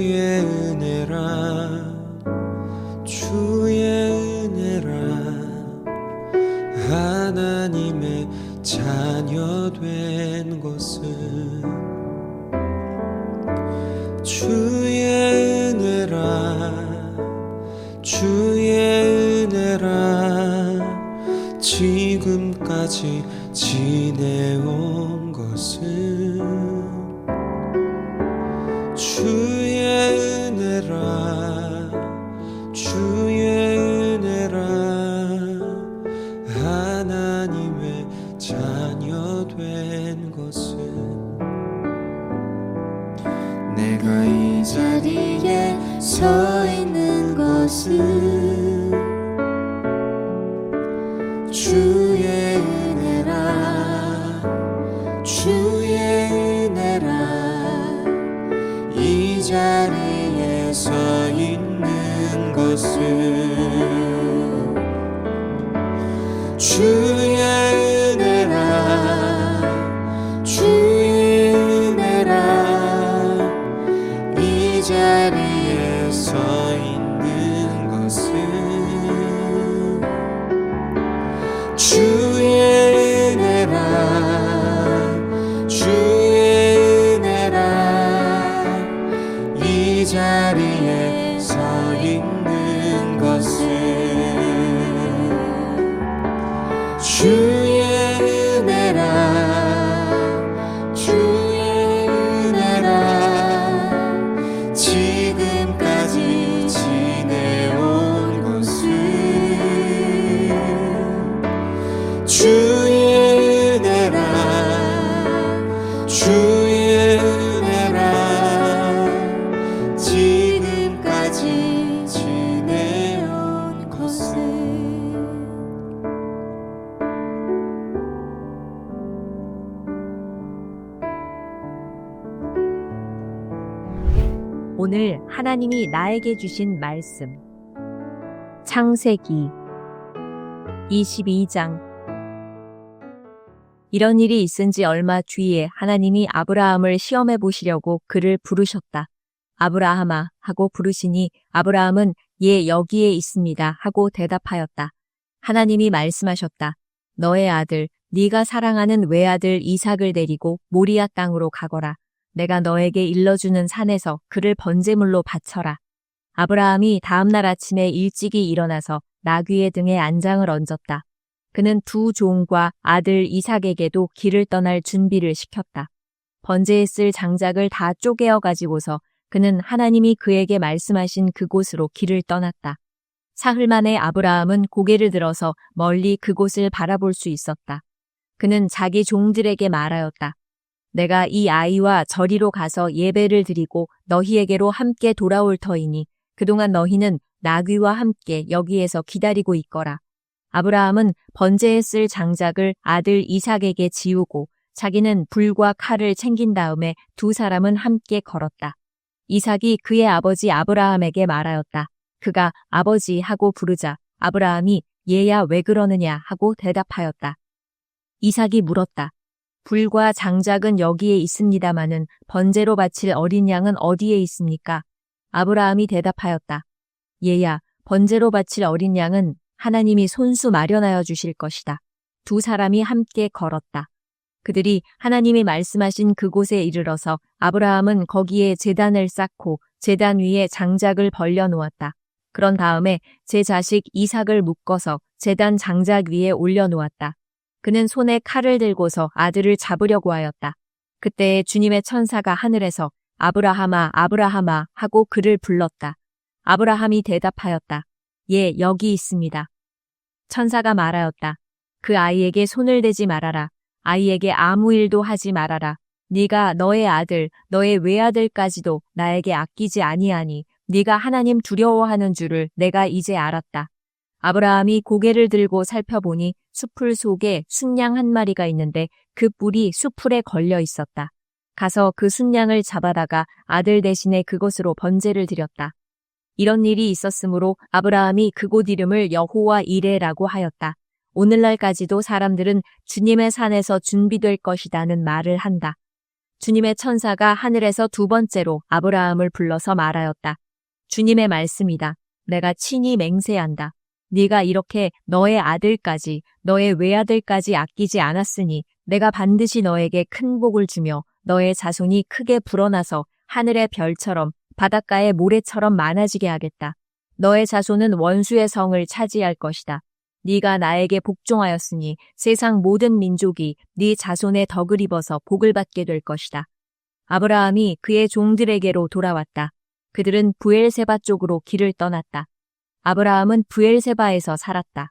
주의 은혜라 있 하나님이 나에게 주신 말씀. 창세기 22장 이런 일이 있은 지 얼마 뒤에 하나님이 아브라함을 시험해 보시려고 그를 부르셨다. 아브라함아 하고 부르시니 아브라함은 예 여기에 있습니다 하고 대답하였다. 하나님이 말씀하셨다. 너의 아들 네가 사랑하는 외아들 이삭을 데리고 모리아 땅으로 가거라. 내가 너에게 일러주는 산에서 그를 번제물로 바쳐라. 아브라함이 다음날 아침에 일찍이 일어나서 나귀의 등에 안장을 얹었다. 그는 두 종과 아들 이삭에게도 길을 떠날 준비를 시켰다. 번제에 쓸 장작을 다 쪼개어 가지고서 그는 하나님이 그에게 말씀하신 그곳으로 길을 떠났다. 사흘 만에 아브라함은 고개를 들어서 멀리 그곳을 바라볼 수 있었다. 그는 자기 종들에게 말하였다. 내가 이 아이와 저리로 가서 예배를 드리고 너희에게로 함께 돌아올 터이니 그동안 너희는 나귀와 함께 여기에서 기다리고 있거라. 아브라함은 번제에 쓸 장작을 아들 이삭에게 지우고 자기는 불과 칼을 챙긴 다음에 두 사람은 함께 걸었다. 이삭이 그의 아버지 아브라함에게 말하였다. 그가 아버지 하고 부르자 아브라함이 얘야 왜 그러느냐 하고 대답하였다. 이삭이 물었다. 불과 장작은 여기에 있습니다마는 번제로 바칠 어린 양은 어디에 있습니까? 아브라함이 대답하였다. 얘야, 번제로 바칠 어린 양은 하나님이 손수 마련하여 주실 것이다. 두 사람이 함께 걸었다. 그들이 하나님이 말씀하신 그곳에 이르러서 아브라함은 거기에 제단을 쌓고 제단 위에 장작을 벌려 놓았다. 그런 다음에 제 자식 이삭을 묶어서 제단 장작 위에 올려 놓았다. 그는 손에 칼을 들고서 아들을 잡으려고 하였다. 그때 주님의 천사가 하늘에서 아브라함아, 아브라함아 하고 그를 불렀다. 아브라함이 대답하였다. 예, 여기 있습니다. 천사가 말하였다. 그 아이에게 손을 대지 말아라. 아이에게 아무 일도 하지 말아라. 네가 너의 아들, 너의 외아들까지도 나에게 아끼지 아니하니 네가 하나님 두려워하는 줄을 내가 이제 알았다. 아브라함이 고개를 들고 살펴보니 숲풀 속에 순양 한 마리가 있는데 그 뿔이 숲풀에 걸려 있었다. 가서 그 순양을 잡아다가 아들 대신에 그곳으로 번제를 드렸다. 이런 일이 있었으므로 아브라함이 그곳 이름을 여호와 이레라고 하였다. 오늘날까지도 사람들은 주님의 산에서 준비될 것이다는 말을 한다. 주님의 천사가 하늘에서 두 번째로 아브라함을 불러서 말하였다. 주님의 말씀이다. 내가 친히 맹세한다. 네가 이렇게 너의 아들까지 너의 외아들까지 아끼지 않았으니 내가 반드시 너에게 큰 복을 주며 너의 자손이 크게 불어나서 하늘의 별처럼 바닷가의 모래처럼 많아지게 하겠다. 너의 자손은 원수의 성을 차지할 것이다. 네가 나에게 복종하였으니 세상 모든 민족이 네 자손의 덕을 입어서 복을 받게 될 것이다. 아브라함이 그의 종들에게로 돌아왔다. 그들은 부엘세바 쪽으로 길을 떠났다. 아브라함은 부엘세바에서 살았다.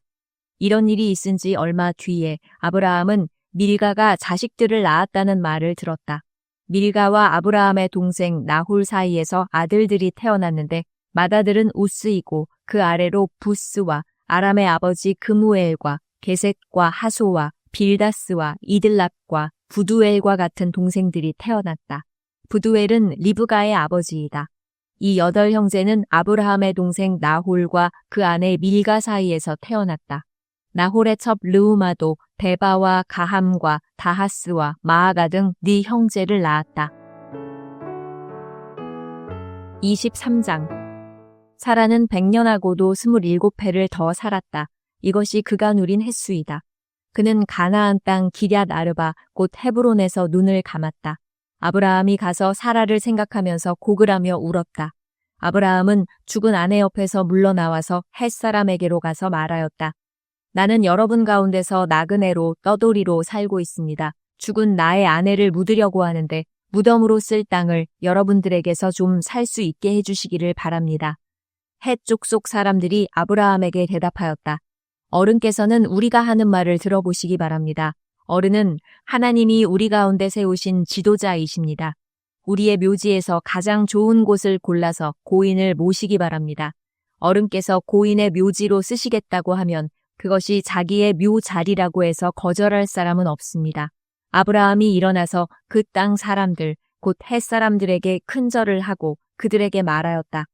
이런 일이 있은 지 얼마 뒤에 아브라함은 밀가가 자식들을 낳았다는 말을 들었다. 밀가와 아브라함의 동생 나홀 사이에서 아들들이 태어났는데 맏아들은 우스이고 그 아래로 부스와 아람의 아버지 그무엘과 게셋과 하소와 빌다스와 이들랍과 부두엘과 같은 동생들이 태어났다. 부두엘은 리브가의 아버지이다. 이 여덟 형제는 아브라함의 동생 나홀과 그 아내 밀가 사이에서 태어났다. 나홀의 첩 르우마도 데바와 가함과 다하스와 마아가 등 네 형제를 낳았다. 23장 사라는 100년하고도 27해를 더 살았다. 이것이 그가 누린 횟수이다. 그는 가나안 땅 기럇 아르바 곧 헤브론에서 눈을 감았다. 아브라함이 가서 사라를 생각하면서 고글하며 울었다. 아브라함은 죽은 아내 옆에서 물러나와서 햇 사람에게로 가서 말하였다. 나는 여러분 가운데서 나그네로 떠돌이로 살고 있습니다. 죽은 나의 아내를 묻으려고 하는데 무덤으로 쓸 땅을 여러분들에게서 좀 살 수 있게 해주시기를 바랍니다. 해쪽 속 사람들이 아브라함에게 대답하였다. 어른께서는 우리가 하는 말을 들어보시기 바랍니다. 어른은 하나님이 우리 가운데 세우신 지도자이십니다. 우리의 묘지에서 가장 좋은 곳을 골라서 고인을 모시기 바랍니다. 어른께서 고인의 묘지로 쓰시겠다고 하면 그것이 자기의 묘 자리라고 해서 거절할 사람은 없습니다. 아브라함이 일어나서 그 땅 사람들, 곧 햇 사람들에게 큰 절을 하고 그들에게 말하였다.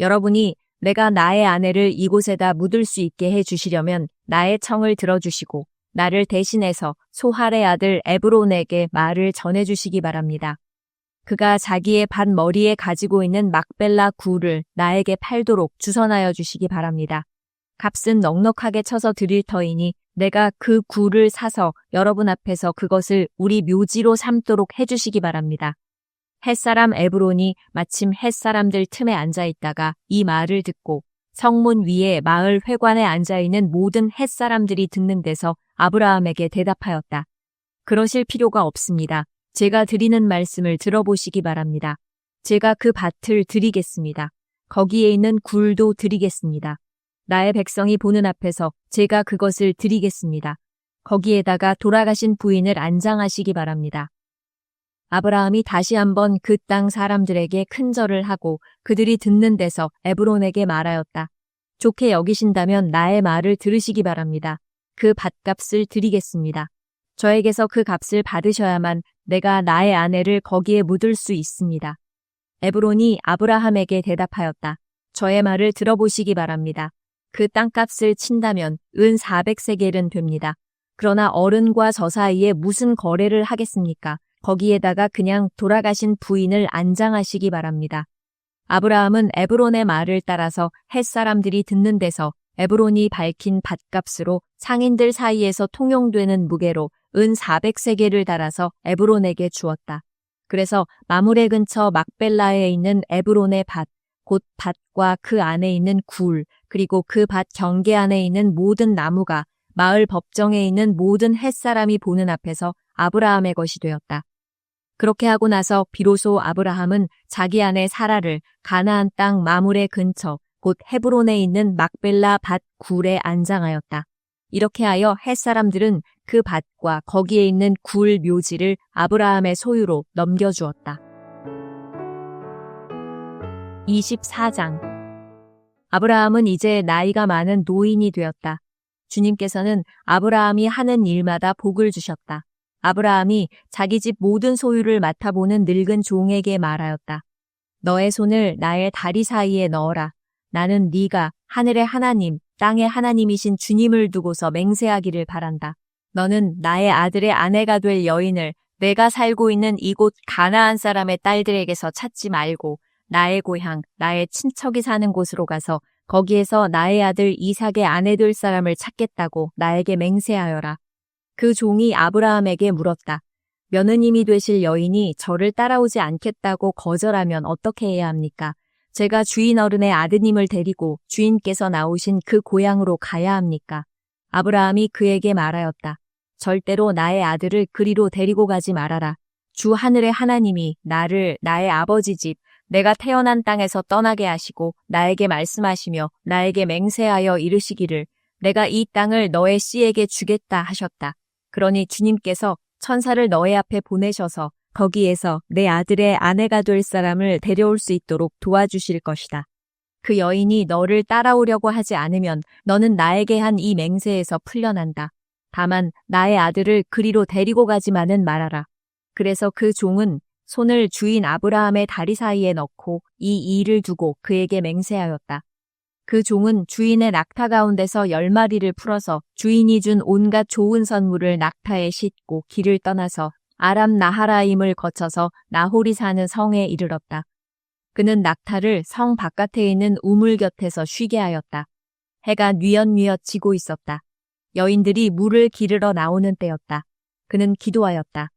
여러분이 내가 나의 아내를 이곳에다 묻을 수 있게 해 주시려면 나의 청을 들어주시고 나를 대신해서 소할의 아들 에브론에게 말을 전해 주시기 바랍니다. 그가 자기의 밭 머리에 가지고 있는 막벨라 굴을 나에게 팔도록 주선하여 주시기 바랍니다. 값은 넉넉하게 쳐서 드릴 터이니 내가 그 굴을 사서 여러분 앞에서 그것을 우리 묘지로 삼도록 해주시기 바랍니다. 햇사람 에브론이 마침 햇사람들 틈에 앉아 있다가 이 말을 듣고 성문 위에 마을 회관에 앉아 있는 모든 햇사람들이 듣는 데서 아브라함에게 대답하였다. 그러실 필요가 없습니다. 제가 드리는 말씀을 들어보시기 바랍니다. 제가 그 밭을 드리겠습니다. 거기에 있는 굴도 드리겠습니다. 나의 백성이 보는 앞에서 제가 그것을 드리겠습니다. 거기에다가 돌아가신 부인을 안장하시기 바랍니다. 아브라함이 다시 한번 그 땅 사람들에게 큰 절을 하고 그들이 듣는 데서 에브론에게 말하였다. 좋게 여기신다면 나의 말을 들으시기 바랍니다. 그 밭값을 드리겠습니다. 저에게서 그 값을 받으셔야만 내가 나의 아내를 거기에 묻을 수 있습니다. 에브론이 아브라함에게 대답하였다. 저의 말을 들어보시기 바랍니다. 그 땅값을 친다면 은 400세겔은 됩니다. 그러나 어른과 저 사이에 무슨 거래를 하겠습니까? 거기에다가 그냥 돌아가신 부인을 안장하시기 바랍니다. 아브라함은 에브론의 말을 따라서 햇 사람들이 듣는 데서 에브론이 밝힌 밭값으로 상인들 사이에서 통용되는 무게로 은 400세겔을 달아서 에브론에게 주었다. 그래서 마무레 근처 막벨라에 있는 에브론의 밭, 곧 밭과 그 안에 있는 굴, 그리고 그 밭 경계 안에 있는 모든 나무가 마을 법정에 있는 모든 햇사람이 보는 앞에서 아브라함의 것이 되었다. 그렇게 하고 나서 비로소 아브라함은 자기 아내 사라를 가나안 땅 마물의 근처 곧 헤브론에 있는 막벨라 밭 굴에 안장하였다. 이렇게 하여 햇 사람들은 그 밭과 거기에 있는 굴 묘지를 아브라함의 소유로 넘겨주었다. 24장 아브라함은 이제 나이가 많은 노인이 되었다. 주님께서는 아브라함이 하는 일마다 복을 주셨다. 아브라함이 자기 집 모든 소유를 맡아보는 늙은 종에게 말하였다. 너의 손을 나의 다리 사이에 넣어라. 나는 네가 하늘의 하나님, 땅의 하나님이신 주님을 두고서 맹세하기를 바란다. 너는 나의 아들의 아내가 될 여인을 내가 살고 있는 이곳 가나안 사람의 딸들에게서 찾지 말고 나의 고향, 나의 친척이 사는 곳으로 가서 거기에서 나의 아들 이삭의 아내 될 사람을 찾겠다고 나에게 맹세하여라. 그 종이 아브라함에게 물었다. 며느님이 되실 여인이 저를 따라오지 않겠다고 거절하면 어떻게 해야 합니까? 제가 주인 어른의 아드님을 데리고 주인께서 나오신 그 고향으로 가야 합니까? 아브라함이 그에게 말하였다. 절대로 나의 아들을 그리로 데리고 가지 말아라. 주 하늘의 하나님이 나를 나의 아버지 집, 내가 태어난 땅에서 떠나게 하시고 나에게 말씀하시며 나에게 맹세하여 이르시기를 내가 이 땅을 너의 씨에게 주겠다 하셨다. 그러니 주님께서 천사를 너의 앞에 보내셔서 거기에서 내 아들의 아내가 될 사람을 데려올 수 있도록 도와주실 것이다. 그 여인이 너를 따라오려고 하지 않으면 너는 나에게 한 이 맹세에서 풀려난다. 다만 나의 아들을 그리로 데리고 가지만은 말아라. 그래서 그 종은 손을 주인 아브라함의 다리 사이에 넣고 이 일을 두고 그에게 맹세하였다. 그 종은 주인의 낙타 가운데서 열 마리를 풀어서 주인이 준 온갖 좋은 선물을 낙타에 싣고 길을 떠나서 아람 나하라임을 거쳐서 나홀이 사는 성에 이르렀다. 그는 낙타를 성 바깥에 있는 우물 곁에서 쉬게 하였다. 해가 뉘엿뉘엿 지고 있었다. 여인들이 물을 기르러 나오는 때였다. 그는 기도하였다.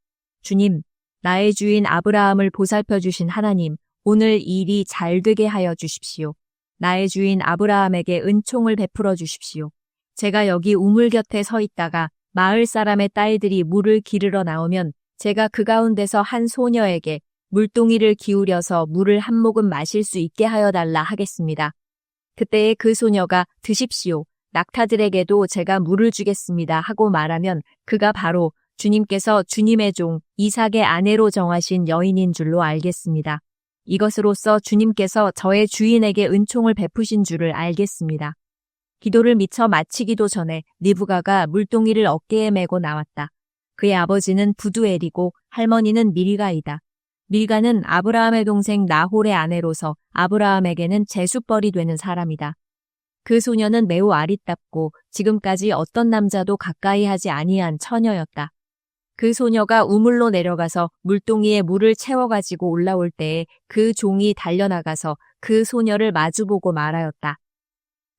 주님, 나의 주인 아브라함을 보살펴 주신 하나님, 오늘 일이 잘 되게 하여 주십시오. 나의 주인 아브라함에게 은총을 베풀어 주십시오. 제가 여기 우물 곁에 서 있다가 마을 사람의 딸들이 물을 기르러 나오면 제가 그 가운데서 한 소녀에게 물동이를 기울여서 물을 한 모금 마실 수 있게 하여 달라 하겠습니다. 그때에 그 소녀가 드십시오. 낙타들에게도 제가 물을 주겠습니다 하고 말하면 그가 바로 주님께서 주님의 종 이삭의 아내로 정하신 여인인 줄로 알겠습니다. 이것으로써 주님께서 저의 주인에게 은총을 베푸신 줄을 알겠습니다. 기도를 미처 마치기도 전에 리브가가 물동이를 어깨에 메고 나왔다. 그의 아버지는 부두엘이고 할머니는 밀가이다. 밀가는 아브라함의 동생 나홀의 아내로서 아브라함에게는 제수벌이 되는 사람이다. 그 소녀는 매우 아리답고 지금까지 어떤 남자도 가까이 하지 아니한 처녀였다. 그 소녀가 우물로 내려가서 물동이에 물을 채워가지고 올라올 때에 그 종이 달려나가서 그 소녀를 마주보고 말하였다.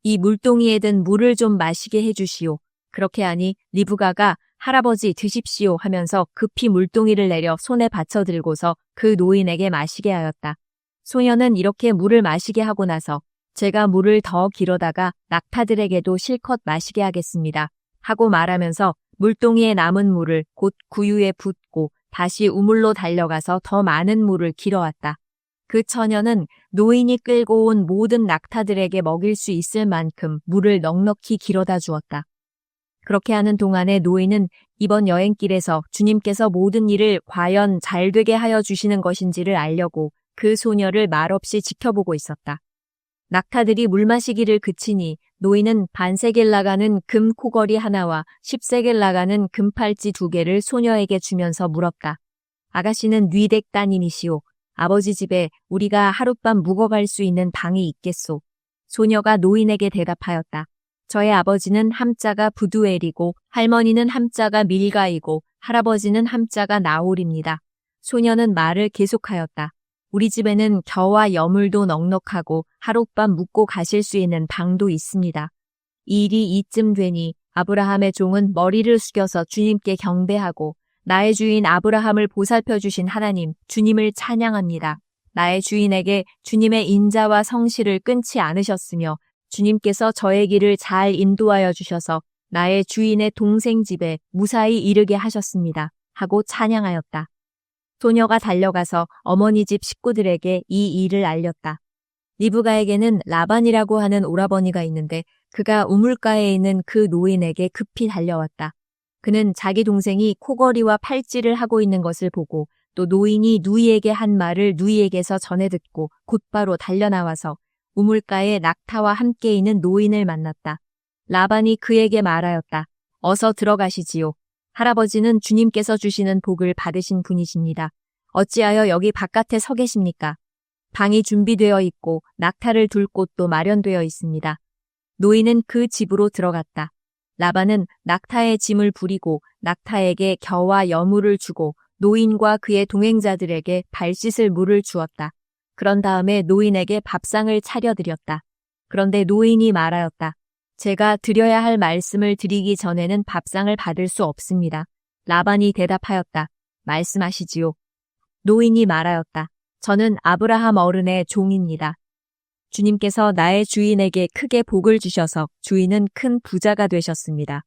이 물동이에 든 물을 좀 마시게 해주시오. 그렇게 하니 리브가가 할아버지 드십시오 하면서 급히 물동이를 내려 손에 받쳐 들고서 그 노인에게 마시게 하였다. 소녀는 이렇게 물을 마시게 하고 나서 제가 물을 더 길어다가 낙타들에게도 실컷 마시게 하겠습니다. 하고 말하면서 물동이에 남은 물을 곧 구유에 붓고 다시 우물로 달려가서 더 많은 물을 길어왔다. 그 처녀는 노인이 끌고 온 모든 낙타들에게 먹일 수 있을 만큼 물을 넉넉히 길어다 주었다. 그렇게 하는 동안에 노인은 이번 여행길에서 주님께서 모든 일을 과연 잘 되게 하여 주시는 것인지를 알려고 그 소녀를 말없이 지켜보고 있었다. 낙타들이 물 마시기를 그치니 노인은 반세겔 나가는 금 코걸이 하나와 십세겔 나가는 금팔찌 두 개를 소녀에게 주면서 물었다. 아가씨는 뉘댁 따님이시오. 아버지 집에 우리가 하룻밤 묵어갈 수 있는 방이 있겠소. 소녀가 노인에게 대답하였다. 저의 아버지는 함자가 부두엘이고 할머니는 함자가 밀가이고 할아버지는 함자가 나홀입니다. 소녀는 말을 계속하였다. 우리 집에는 겨와 여물도 넉넉하고 하룻밤 묵고 가실 수 있는 방도 있습니다. 이 일이 이쯤 되니 아브라함의 종은 머리를 숙여서 주님께 경배하고 나의 주인 아브라함을 보살펴 주신 하나님, 주님을 찬양합니다. 나의 주인에게 주님의 인자와 성실을 끊지 않으셨으며 주님께서 저의 길을 잘 인도하여 주셔서 나의 주인의 동생 집에 무사히 이르게 하셨습니다. 하고 찬양하였다. 소녀가 달려가서 어머니 집 식구들에게 이 일을 알렸다. 리브가에게는 라반이라고 하는 오라버니가 있는데 그가 우물가에 있는 그 노인에게 급히 달려왔다. 그는 자기 동생이 코걸이와 팔찌를 하고 있는 것을 보고 또 노인이 누이에게 한 말을 누이에게서 전해 듣고 곧바로 달려나와서 우물가에 낙타와 함께 있는 노인을 만났다. 라반이 그에게 말하였다. 어서 들어가시지요. 할아버지는 주님께서 주시는 복을 받으신 분이십니다. 어찌하여 여기 바깥에 서 계십니까? 방이 준비되어 있고 낙타를 둘 곳도 마련되어 있습니다. 노인은 그 집으로 들어갔다. 라반은 낙타의 짐을 부리고 낙타에게 겨와 여물을 주고 노인과 그의 동행자들에게 발 씻을 물을 주었다. 그런 다음에 노인에게 밥상을 차려드렸다. 그런데 노인이 말하였다. 제가 드려야 할 말씀을 드리기 전에는 밥상을 받을 수 없습니다. 라반이 대답하였다. 말씀하시지요. 노인이 말하였다. 저는 아브라함 어른의 종입니다. 주님께서 나의 주인에게 크게 복을 주셔서 주인은 큰 부자가 되셨습니다.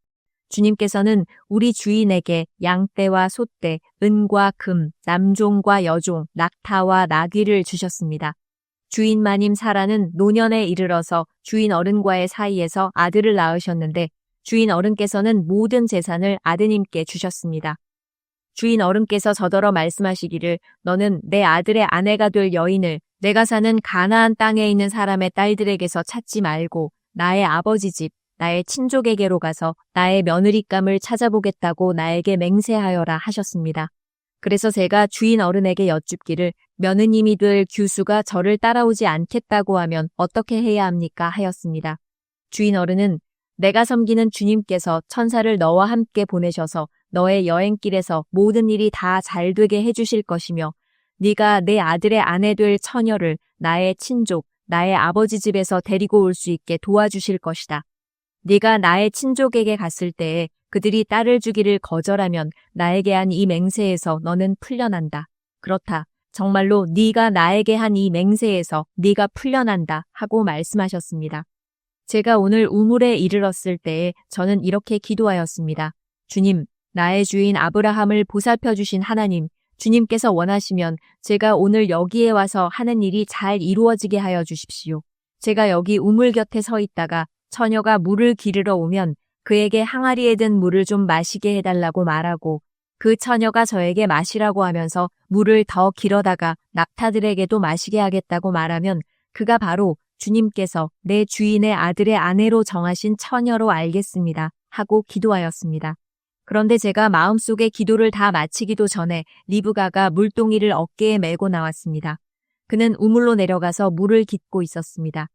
주님께서는 우리 주인에게 양떼와 소떼, 은과 금, 남종과 여종, 낙타와 나귀를 주셨습니다. 주인 마님 사라는 노년에 이르러서 주인 어른과의 사이에서 아들을 낳으셨는데 주인 어른께서는 모든 재산을 아드님께 주셨습니다. 주인 어른께서 저더러 말씀하시기를 너는 내 아들의 아내가 될 여인을 내가 사는 가나안 땅에 있는 사람의 딸들에게서 찾지 말고 나의 아버지 집, 나의 친족에게로 가서 나의 며느리감을 찾아보겠다고 나에게 맹세하여라 하셨습니다. 그래서 제가 주인 어른에게 여쭙기를 며느님이 될 규수가 저를 따라오지 않겠다고 하면 어떻게 해야 합니까 하였습니다. 주인 어른은 내가 섬기는 주님께서 천사를 너와 함께 보내셔서 너의 여행길에서 모든 일이 다 잘 되게 해주실 것이며 네가 내 아들의 아내 될 처녀를 나의 친족, 나의 아버지 집에서 데리고 올 수 있게 도와주실 것이다. 네가 나의 친족에게 갔을 때에 그들이 딸을 주기를 거절하면 나에게 한 이 맹세에서 너는 풀려난다. 그렇다. 정말로 네가 나에게 한 이 맹세에서 네가 풀려난다 하고 말씀하셨습니다. 제가 오늘 우물에 이르렀을 때에 저는 이렇게 기도하였습니다. 주님, 나의 주인 아브라함을 보살펴 주신 하나님, 주님께서 원하시면 제가 오늘 여기에 와서 하는 일이 잘 이루어지게 하여 주십시오. 제가 여기 우물 곁에 서 있다가 처녀가 물을 기르러 오면 그에게 항아리에 든 물을 좀 마시게 해달라고 말하고 그 처녀가 저에게 마시라고 하면서 물을 더 길어다가 낙타들에게도 마시게 하겠다고 말하면 그가 바로 주님께서 내 주인의 아들의 아내로 정하신 처녀로 알겠습니다. 하고 기도하였습니다. 그런데 제가 마음속에 기도를 다 마치기도 전에 리브가가 물동이를 어깨에 메고 나왔습니다. 그는 우물로 내려가서 물을 깃고 있었습니다.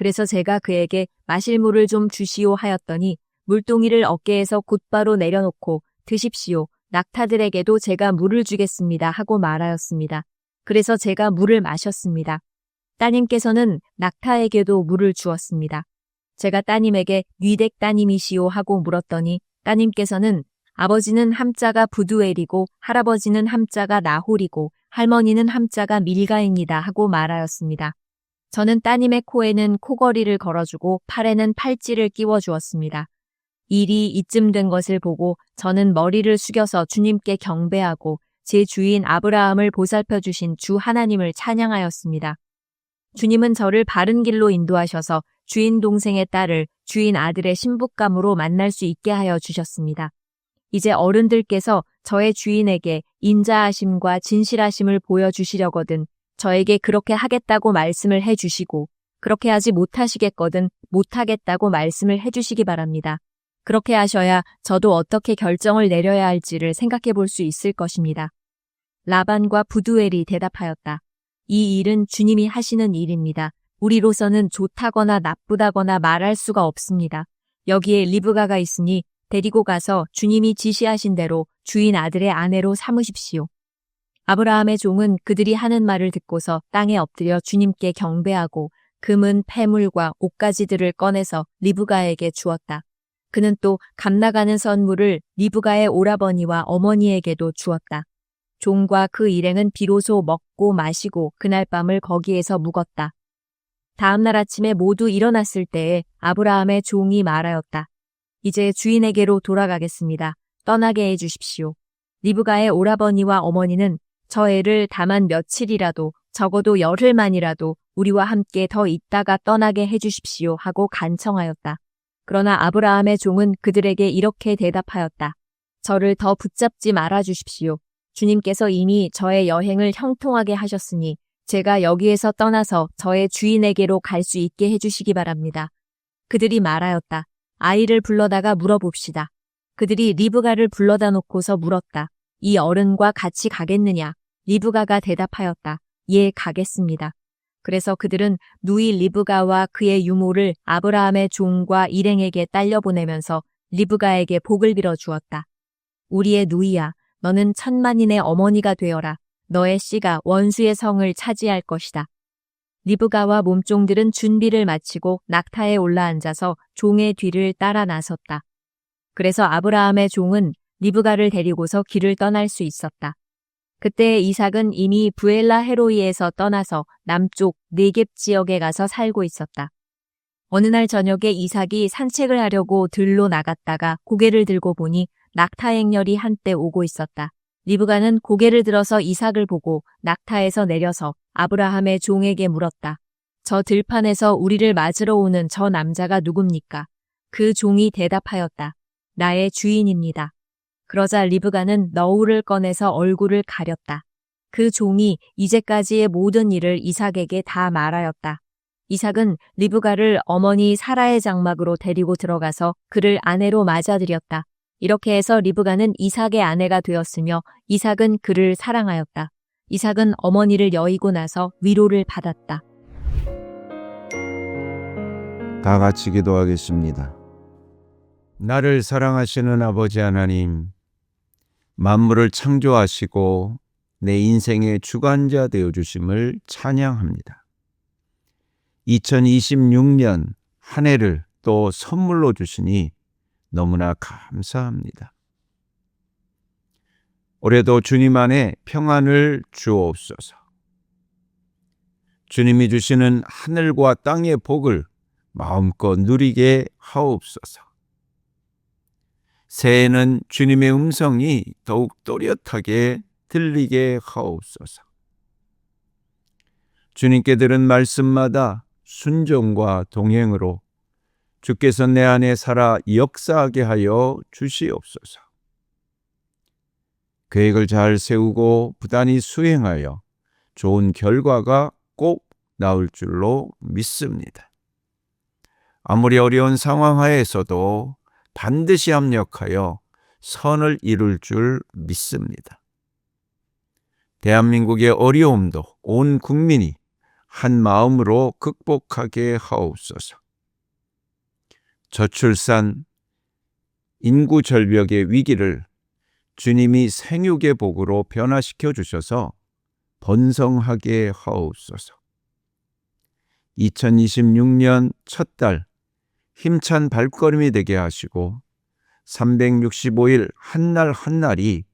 그래서 제가 그에게 마실 물을 좀 주시오 하였더니 물동이를 어깨에서 곧바로 내려놓고 드십시오. 낙타들에게도 제가 물을 주겠습니다 하고 말하였습니다. 그래서 제가 물을 마셨습니다. 따님께서는 낙타에게도 물을 주었습니다. 제가 따님에게 뉘댁 따님이시오 하고 물었더니 따님께서는 아버지는 함자가 부두엘이고 할아버지는 함자가 나홀이고 할머니는 함자가 밀가입니다 하고 말하였습니다. 저는 따님의 코에는 코걸이를 걸어주고 팔에는 팔찌를 끼워 주었습니다. 일이 이쯤 된 것을 보고 저는 머리를 숙여서 주님께 경배하고 제 주인 아브라함을 보살펴 주신 주 하나님을 찬양하였습니다. 주님은 저를 바른 길로 인도하셔서 주인 동생의 딸을 주인 아들의 신부감으로 만날 수 있게 하여 주셨습니다. 이제 어른들께서 저의 주인에게 인자하심과 진실하심을 보여주시려거든 저에게 그렇게 하겠다고 말씀을 해주시고 그렇게 하지 못하시겠거든 못하겠다고 말씀을 해주시기 바랍니다. 그렇게 하셔야 저도 어떻게 결정을 내려야 할지를 생각해 볼 수 있을 것입니다. 라반과 부두엘이 대답하였다. 이 일은 주님이 하시는 일입니다. 우리로서는 좋다거나 나쁘다거나 말할 수가 없습니다. 여기에 리브가가 있으니 데리고 가서 주님이 지시하신 대로 주인 아들의 아내로 삼으십시오. 아브라함의 종은 그들이 하는 말을 듣고서 땅에 엎드려 주님께 경배하고 금은 패물과 옷가지들을 꺼내서 리브가에게 주었다. 그는 또 감나가는 선물을 리브가의 오라버니와 어머니에게도 주었다. 종과 그 일행은 비로소 먹고 마시고 그날 밤을 거기에서 묵었다. 다음 날 아침에 모두 일어났을 때에 아브라함의 종이 말하였다. 이제 주인에게로 돌아가겠습니다. 떠나게 해 주십시오. 리브가의 오라버니와 어머니는 저 애를 다만 며칠이라도 적어도 열흘만이라도 우리와 함께 더 있다가 떠나게 해 주십시오 하고 간청하였다. 그러나 아브라함의 종은 그들에게 이렇게 대답하였다. 저를 더 붙잡지 말아 주십시오. 주님께서 이미 저의 여행을 형통하게 하셨으니 제가 여기에서 떠나서 저의 주인에게로 갈 수 있게 해주시기 바랍니다. 그들이 말하였다. 아이를 불러다가 물어봅시다. 그들이 리브가를 불러다 놓고서 물었다. 이 어른과 같이 가겠느냐? 리브가가 대답하였다. 예, 가겠습니다. 그래서 그들은 누이 리브가와 그의 유모를 아브라함의 종과 일행에게 딸려보내면서 리브가에게 복을 빌어 주었다. 우리의 누이야, 너는 천만인의 어머니가 되어라. 너의 씨가 원수의 성을 차지할 것이다. 리브가와 몸종들은 준비를 마치고 낙타에 올라앉아서 종의 뒤를 따라 나섰다. 그래서 아브라함의 종은 리브가를 데리고서 길을 떠날 수 있었다. 그때 이삭은 이미 부엘라 헤로이에서 떠나서 남쪽 네겝 지역에 가서 살고 있었다. 어느 날 저녁에 이삭이 산책을 하려고 들로 나갔다가 고개를 들고 보니 낙타 행렬이 한때 오고 있었다. 리브가는 고개를 들어서 이삭을 보고 낙타에서 내려서 아브라함의 종에게 물었다. 저 들판에서 우리를 맞으러 오는 저 남자가 누굽니까? 그 종이 대답하였다. 나의 주인입니다. 그러자 리브가는 너울을 꺼내서 얼굴을 가렸다. 그 종이 이제까지의 모든 일을 이삭에게 다 말하였다. 이삭은 리브가를 어머니 사라의 장막으로 데리고 들어가서 그를 아내로 맞아들였다. 이렇게 해서 리브가는 이삭의 아내가 되었으며 이삭은 그를 사랑하였다. 이삭은 어머니를 여의고 나서 위로를 받았다. 다 같이 기도하겠습니다. 나를 사랑하시는 아버지 하나님, 만물을 창조하시고 내 인생의 주관자 되어 주심을 찬양합니다. 2026년 한 해를 또 선물로 주시니 너무나 감사합니다. 올해도 주님 안에 평안을 주옵소서. 주님이 주시는 하늘과 땅의 복을 마음껏 누리게 하옵소서. 새해에는 주님의 음성이 더욱 또렷하게 들리게 하옵소서. 주님께 들은 말씀마다 순종과 동행으로 주께서 내 안에 살아 역사하게 하여 주시옵소서. 계획을 잘 세우고 부단히 수행하여 좋은 결과가 꼭 나올 줄로 믿습니다. 아무리 어려운 상황 하에서도 반드시 합력하여 선을 이룰 줄 믿습니다. 대한민국의 어려움도 온 국민이 한 마음으로 극복하게 하옵소서. 저출산, 인구 절벽의 위기를 주님이 생육의 복으로 변화시켜 주셔서 번성하게 하옵소서. 2026년 첫 달 힘찬 발걸음이 되게 하시고 365일 한날 한날이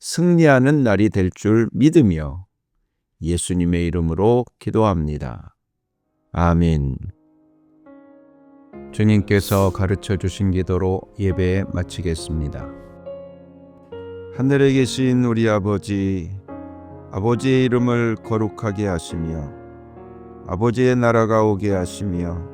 승리하는 날이 될 줄 믿으며 예수님의 이름으로 기도합니다. 아멘. 주님께서 가르쳐 주신 기도로 예배 마치겠습니다. 하늘에 계신 우리 아버지, 아버지의 이름을 거룩하게 하시며, 아버지의 나라가 오게 하시며,